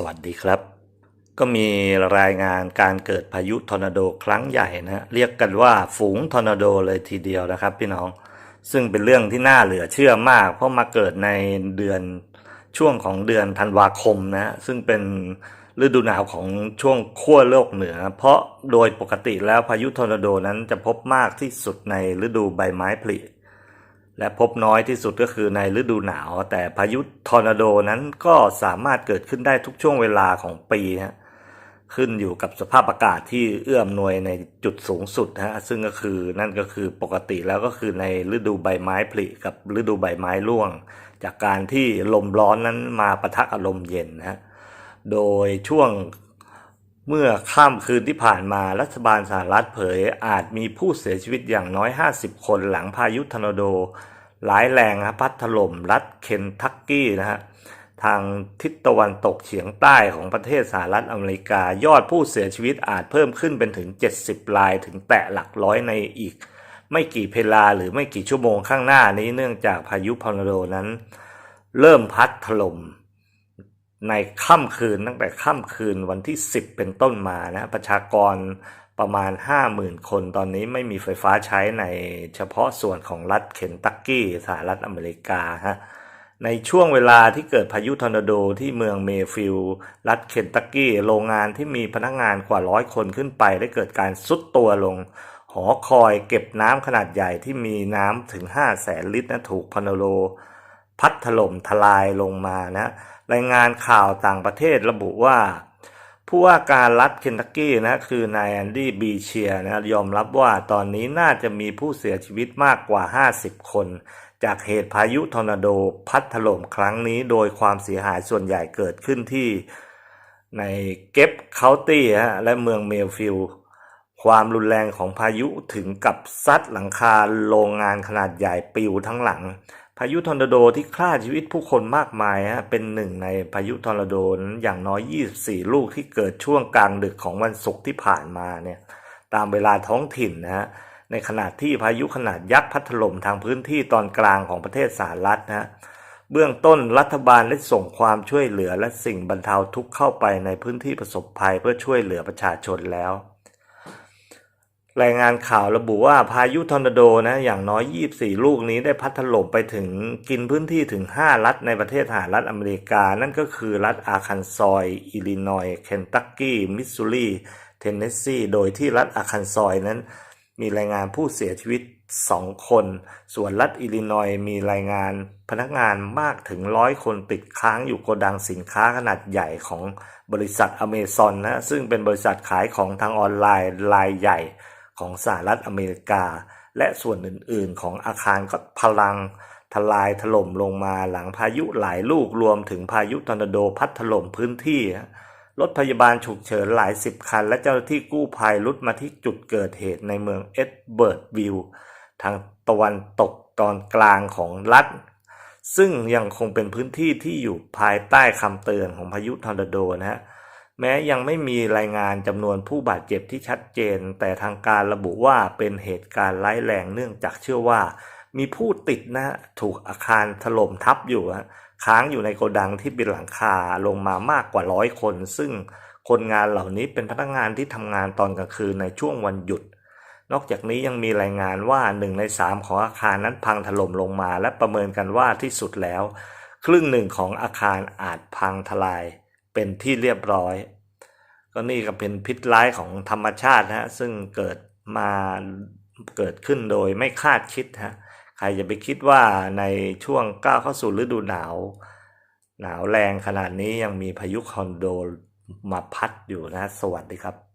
สวัสดีครับ ก็มีรายงานการเกิดพายุทอร์นาโดครั้งใหญ่นะฮะเรียกกันว่าฝูงทอร์นาโดเลยทีเดียวนะครับ พี่น้องซึ่งเป็นเรื่องที่น่าเหลือเชื่อมาก เพราะมาเกิดในเดือนช่วงของเดือนธันวาคมนะฮะซึ่งเป็นฤดูหนาวของช่วงขั้วโลกเหนือ เพราะโดยปกติแล้วพายุทอร์นาโดนั้นจะพบมากที่สุดในฤดูใบไม้ผลิ และพบน้อยที่สุดก็คือในฤดูหนาว แต่พายุทอร์นาโดนั้นก็สามารถเกิดขึ้นได้ทุกช่วงเวลาของปีฮะขึ้นอยู่กับสภาพอากาศที่เอื้อมหน่วยในจุดสูงสุดฮะซึ่งก็คือนั่นก็คือปกติแล้วก็คือในฤดูใบไม้ผลิกับฤดูใบไม้ร่วง จากการที่ลมร้อนนั้นมาปะทะอารมณ์เย็นนะฮะโดยช่วงเมื่อข้ามคืนที่ผ่านมารัฐบาลสหรัฐเผยอาจมีผู้เสียชีวิตอย่างน้อย 50 คนหลังพายุทอร์นาโด ร้ายแรงนะพัดถล่มรัฐเคนทักกี้นะฮะทางทิศตะวันตกเฉียงใต้ของประเทศสหรัฐอเมริกา ยอดผู้เสียชีวิตอาจเพิ่มขึ้นเป็นถึง 70 รายถึงแตะหลักร้อยในอีก ไม่กี่เพลาหรือไม่กี่ชั่วโมงข้างหน้านี้เนื่องจากพายุทอร์นาโดนั้น เริ่มพัดถล่มในค่ำคืนตั้งแต่ค่ำคืนวันที่ 10 เป็นต้นมานะประชากร ประมาณ 50,000 คนตอนนี้ไม่มีไฟฟ้าใช้ในเฉพาะส่วนของรัฐเคนตักกี้สหรัฐอเมริกาฮะในช่วงเวลาที่เกิดพายุทอร์นาโดที่เมืองเมฟิลด์รัฐเคนตักกี้ โรงงานที่มีพนักงานกว่าร้อยคนขึ้นไป ได้เกิดการซุดตัวลง หอคอยเก็บน้ำขนาดใหญ่ที่มีน้ำถึง5แสนลิตรนะถูกทอร์นาโดพัดถล่มทลายลงมานะ รายงานข่าวต่างประเทศระบุว่า ผู้ว่าการรัฐเคนตักกี้นะคือนายแอนดี้บีเชียนะยอมรับว่าตอนนี้น่าจะมีผู้เสียชีวิตมากกว่า 50 คน จากเหตุพายุทอร์นาโดพัดถล่มครั้งนี้ โดยความเสียหายส่วนใหญ่เกิดขึ้นที่ในเก็บเคาน์ตี้ฮะและเมืองเมลฟิลความรุนแรงของพายุถึงกับซัดหลังคาโรงงานขนาดใหญ่ปิวทั้งหลัง พายุทอร์นาโดที่ฆ่าชีวิตผู้คนมากมายฮะเป็นหนึ่งในพายุทอร์นาโดนั้นอย่างน้อย 24 ลูกที่เกิดช่วงกลางดึกของวันศุกร์ที่ผ่านมาเนี่ยตามเวลาท้องถิ่นนะฮะในขณะที่พายุขนาดยักษ์พัดถล่มทางพื้นที่ตอนกลางของประเทศสหรัฐนะฮะเบื้องต้นรัฐบาลได้ส่งความช่วยเหลือและสิ่งบรรเทาทุกข์เข้าไปในพื้นที่ประสบภัยเพื่อช่วยเหลือประชาชนแล้ว รายงานข่าวระบุว่าพายุทอร์นาโดนะอย่างน้อย 24 ลูกนี้ได้พัดถล่มไปถึงกินพื้นที่ถึง 5 รัฐในประเทศสหรัฐอเมริกา นั่นก็คือรัฐอาคันซอย อิลลินอยส์เคนตักกี้ มิสซูรี เทนเนสซี โดยที่รัฐอาคันซอยนั้น มีรายงานผู้เสียชีวิต 2 คน ส่วนรัฐอิลลินอยส์มีรายงานพนักงานมากถึงร้อยคนติดค้างอยู่โกดังสินค้าขนาดใหญ่ของบริษัทอเมซอนนะซึ่งเป็นบริษัทขายของทางออนไลน์รายใหญ่ ของสหรัฐอเมริกา และส่วนอื่นๆ ของอาคารก็พลังทลายถล่มลงมาหลังพายุหลายลูกรวมถึงพายุทอร์นาโดพัดถล่มพื้นที่ รถพยาบาลฉุกเฉินหลายสิบคัน และเจ้าหน้าที่กู้ภัยรุดมาที่จุดเกิดเหตุในเมืองเอ็ดเบิร์ดวิลทางตะวันตกตอนกลางของรัฐ ซึ่งยังคงเป็นพื้นที่ที่อยู่ภายใต้คำเตือนของพายุทอร์นาโดนะฮะ แม้ยังไม่มีรายงานจำนวนผู้บาดเจ็บที่ชัดเจน แต่ทางการระบุว่าเป็นเหตุการณ์ร้ายแรงเนื่องจากเชื่อว่า มีผู้ติดนะถูกอาคารถล่มทับอยู่ค้างอยู่ในโกดังที่เป็นหลังคาลงมามากกว่าร้อยคน ซึ่งคนงานเหล่านี้เป็นพนักงานที่ทำงานตอนกลางคืนในช่วงวันหยุด นอกจากนี้ยังมีรายงานว่าหนึ่งในสามของอาคารนั้นพังถล่มลงมา และประเมินกันว่าที่สุดแล้ว ครึ่งหนึ่งของอาคารอาจพังทลาย เป็นที่เรียบร้อย ก็นี่ก็เป็นพิษร้ายของธรรมชาตินะฮะซึ่งเกิดมาเกิดขึ้นโดยไม่คาดคิดฮะใครจะไปคิดว่าในช่วงก้าวเข้าสู่ฤดูหนาว หนาวแรงขนาดนี้ยังมีพายุคอนโดมาพัดอยู่นะ สวัสดีครับ